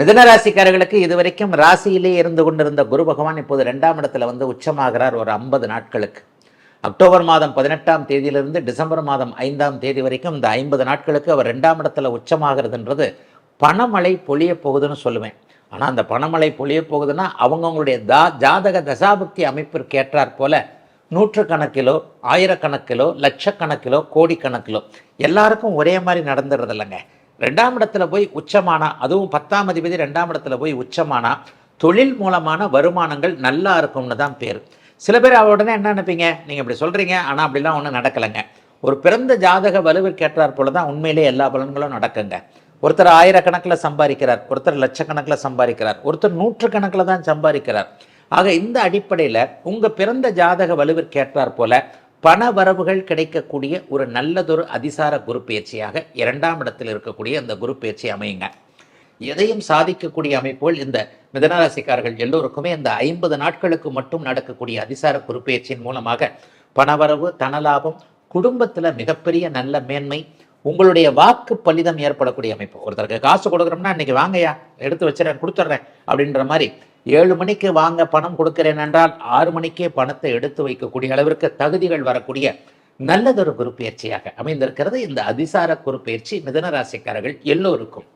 மிதன ராசிக்காரர்களுக்கு இதுவரைக்கும் ராசியிலே இருந்து கொண்டிருந்த குரு பகவான் இப்போது ரெண்டாம் இடத்துல வந்து உச்சமாகிறார் ஒரு ஐம்பது நாட்களுக்கு. அக்டோபர் மாதம் பதினெட்டாம் தேதியிலிருந்து டிசம்பர் மாதம் ஐந்தாம் தேதி வரைக்கும் இந்த ஐம்பது நாட்களுக்கு அவர் ரெண்டாம் இடத்துல உச்சமாகிறதுன்றது பணமழை பொழிய போகுதுன்னு சொல்லுவேன். ஆனால் அந்த பணமழை பொழிய போகுதுன்னா அவங்கவுங்களுடைய தா ஜாதக தசாபக்தி அமைப்பிற்கு ஏற்றாற் போல நூற்றுக்கணக்கிலோ ஆயிரக்கணக்கிலோ லட்சக்கணக்கிலோ கோடிக்கணக்கிலோ எல்லாருக்கும் ஒரே மாதிரி நடந்துடுறது இல்லைங்க ரெண்டாம் இடத்துல போய் உச்சமானா அதுவும் பத்தாம் அதிபதி ரெண்டாம் இடத்துல போய் உச்சமானா தொழில் மூலமான வருமானங்கள் நல்லா இருக்கும்னு தான் பேர். சில பேர் அவருடனே உடனே என்ன நினைப்பீங்க? நீங்கள் இப்படி சொல்கிறீங்க ஆனால் அப்படிலாம் ஒன்றும் நடக்கலைங்க. ஒரு பிறந்த ஜாதக வலுவிற்கேற்றார் போல தான் உண்மையிலே எல்லா பலன்களும் நடக்குங்க. ஒருத்தர் ஆயிரக்கணக்கில் சம்பாதிக்கிறார் ஒருத்தர் லட்சக்கணக்கில் சம்பாதிக்கிறார் ஒருத்தர் நூற்றுக்கணக்கில் தான் சம்பாதிக்கிறார். ஆக இந்த அடிப்படையில் உங்கள் பிறந்த ஜாதக வலுவிற்கேற்றார் போல பண வரவுகள் கிடைக்கக்கூடிய ஒரு நல்லதொரு அதிசார குரு பயிற்சியாக இரண்டாம் இடத்தில் இருக்கக்கூடிய அந்த குரு பயிற்சி அமையுங்க. எதையும் சாதிக்கக்கூடிய அமைப்புகள் இந்த மிதனராசிக்காரர்கள் எல்லோருக்குமே இந்த ஐம்பது நாட்களுக்கு மட்டும் நடக்கக்கூடிய அதிசார குறிப்பெயர்ச்சியின் மூலமாக பணவரவு தனலாபம் குடும்பத்தில் மிகப்பெரிய நல்ல மேன்மை உங்களுடைய வாக்கு பலிதம் ஏற்படக்கூடிய அமைப்பு. ஒருத்தருக்கு காசு கொடுக்குறோம்னா இன்னைக்கு வாங்கய்யா எடுத்து வச்சுறேன் கொடுத்துட்றேன் அப்படின்ற மாதிரி ஏழு மணிக்கு வாங்க பணம் கொடுக்கிறேன் என்றால் ஆறு மணிக்கே பணத்தை எடுத்து வைக்கக்கூடிய அளவிற்கு தகுதிகள் வரக்கூடிய நல்லதொரு குருப்பெயர்ச்சியாக அமைந்திருக்கிறது. இந்த அதிசார குருப்பெயர்ச்சி மிதனராசிக்காரர்கள் எல்லோருக்கும்.